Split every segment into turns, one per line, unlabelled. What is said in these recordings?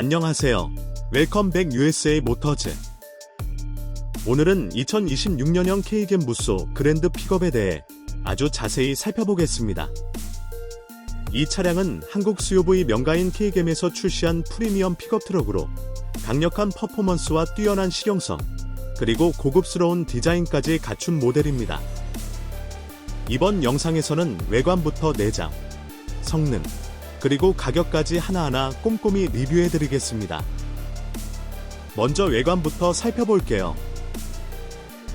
안녕하세요. 웰컴 백 USA 모터즈. 오늘은 2026년형 K겜 무쏘 그랜드 픽업에 대해 아주 자세히 살펴보겠습니다. 이 차량은 한국 SUV 명가인 K겜에서 출시한 프리미엄 픽업 트럭으로 강력한 퍼포먼스와 뛰어난 실용성, 그리고 고급스러운 디자인까지 갖춘 모델입니다. 이번 영상에서는 외관부터 내장, 성능, 그리고 가격까지 하나하나 꼼꼼히 리뷰해 드리겠습니다. 먼저 외관부터 살펴볼게요.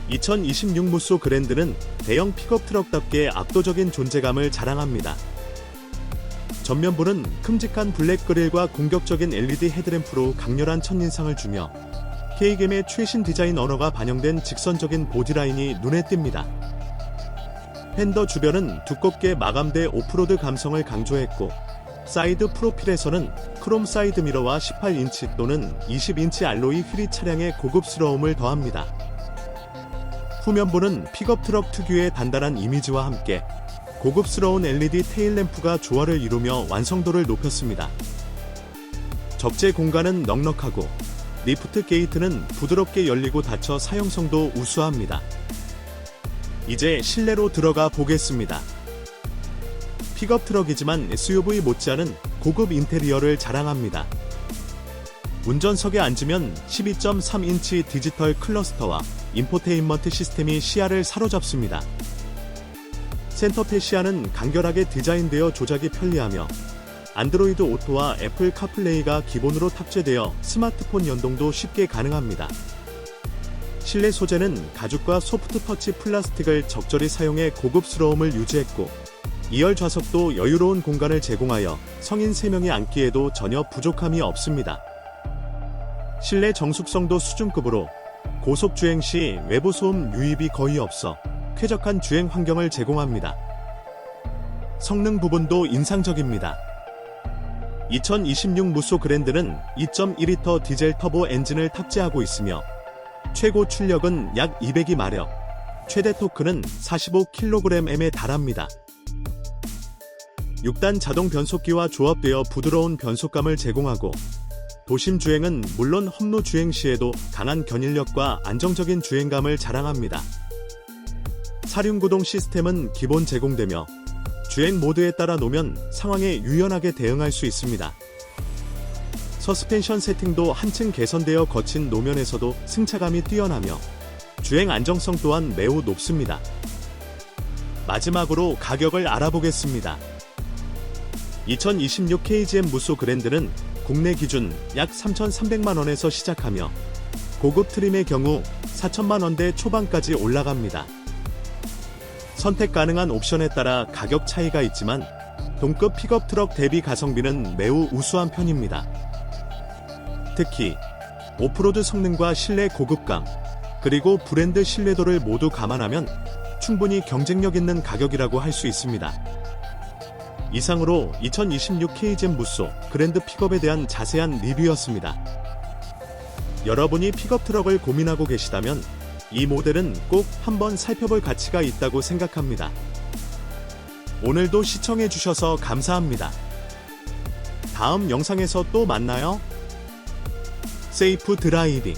2026 무쏘 그랜드는 대형 픽업 트럭답게 압도적인 존재감을 자랑합니다. 전면부는 큼직한 블랙 그릴과 공격적인 LED 헤드램프로 강렬한 첫인상을 주며 K겜의 최신 디자인 언어가 반영된 직선적인 보디라인이 눈에 띕니다. 팬더 주변은 두껍게 마감돼 오프로드 감성을 강조했고 사이드 프로필에서는 크롬 사이드 미러와 18인치 또는 20인치 알로이 휠이 차량의 고급스러움을 더합니다. 후면부는 픽업 트럭 특유의 단단한 이미지와 함께 고급스러운 LED 테일램프가 조화를 이루며 완성도를 높였습니다. 적재 공간은 넉넉하고 리프트 게이트는 부드럽게 열리고 닫혀 사용성도 우수합니다. 이제 실내로 들어가 보겠습니다. 픽업 트럭이지만 SUV 못지않은 고급 인테리어를 자랑합니다. 운전석에 앉으면 12.3인치 디지털 클러스터와 인포테인먼트 시스템이 시야를 사로잡습니다. 센터페 시야는 간결하게 디자인되어 조작이 편리하며 안드로이드 오토와 애플 카플레이가 기본으로 탑재되어 스마트폰 연동도 쉽게 가능합니다. 실내 소재는 가죽과 소프트 터치 플라스틱을 적절히 사용해 고급스러움을 유지했고 2열 좌석도 여유로운 공간을 제공하여 성인 3명이 앉기에도 전혀 부족함이 없습니다. 실내 정숙성도 수준급으로 고속 주행 시 외부 소음 유입이 거의 없어 쾌적한 주행 환경을 제공합니다. 성능 부분도 인상적입니다. 2026 무쏘 그랜드는 2.1리터 디젤 터보 엔진을 탑재하고 있으며 최고 출력은 약 202마력, 최대 토크는 45kgm에 달합니다. 6단 자동 변속기와 조합되어 부드러운 변속감을 제공하고 도심 주행은 물론 험로 주행 시에도 강한 견인력과 안정적인 주행감을 자랑합니다. 사륜구동 시스템은 기본 제공되며 주행 모드에 따라 놓으면 상황에 유연하게 대응할 수 있습니다. 서스펜션 세팅도 한층 개선되어 거친 노면에서도 승차감이 뛰어나며 주행 안정성 또한 매우 높습니다. 마지막으로 가격을 알아보겠습니다. 2026 KGM 무쏘 그랜드는 국내 기준 약 3,300만 원에서 시작하며 고급 트림의 경우 4천만 원대 초반까지 올라갑니다. 선택 가능한 옵션에 따라 가격 차이가 있지만 동급 픽업 트럭 대비 가성비는 매우 우수한 편입니다. 특히 오프로드 성능과 실내 고급감, 그리고 브랜드 신뢰도를 모두 감안하면 충분히 경쟁력 있는 가격이라고 할 수 있습니다. 이상으로 2026 KGM 무쏘 그랜드 픽업에 대한 자세한 리뷰였습니다. 여러분이 픽업 트럭을 고민하고 계시다면 이 모델은 꼭 한번 살펴볼 가치가 있다고 생각합니다. 오늘도 시청해주셔서 감사합니다. 다음 영상에서 또 만나요. 세이프 드라이빙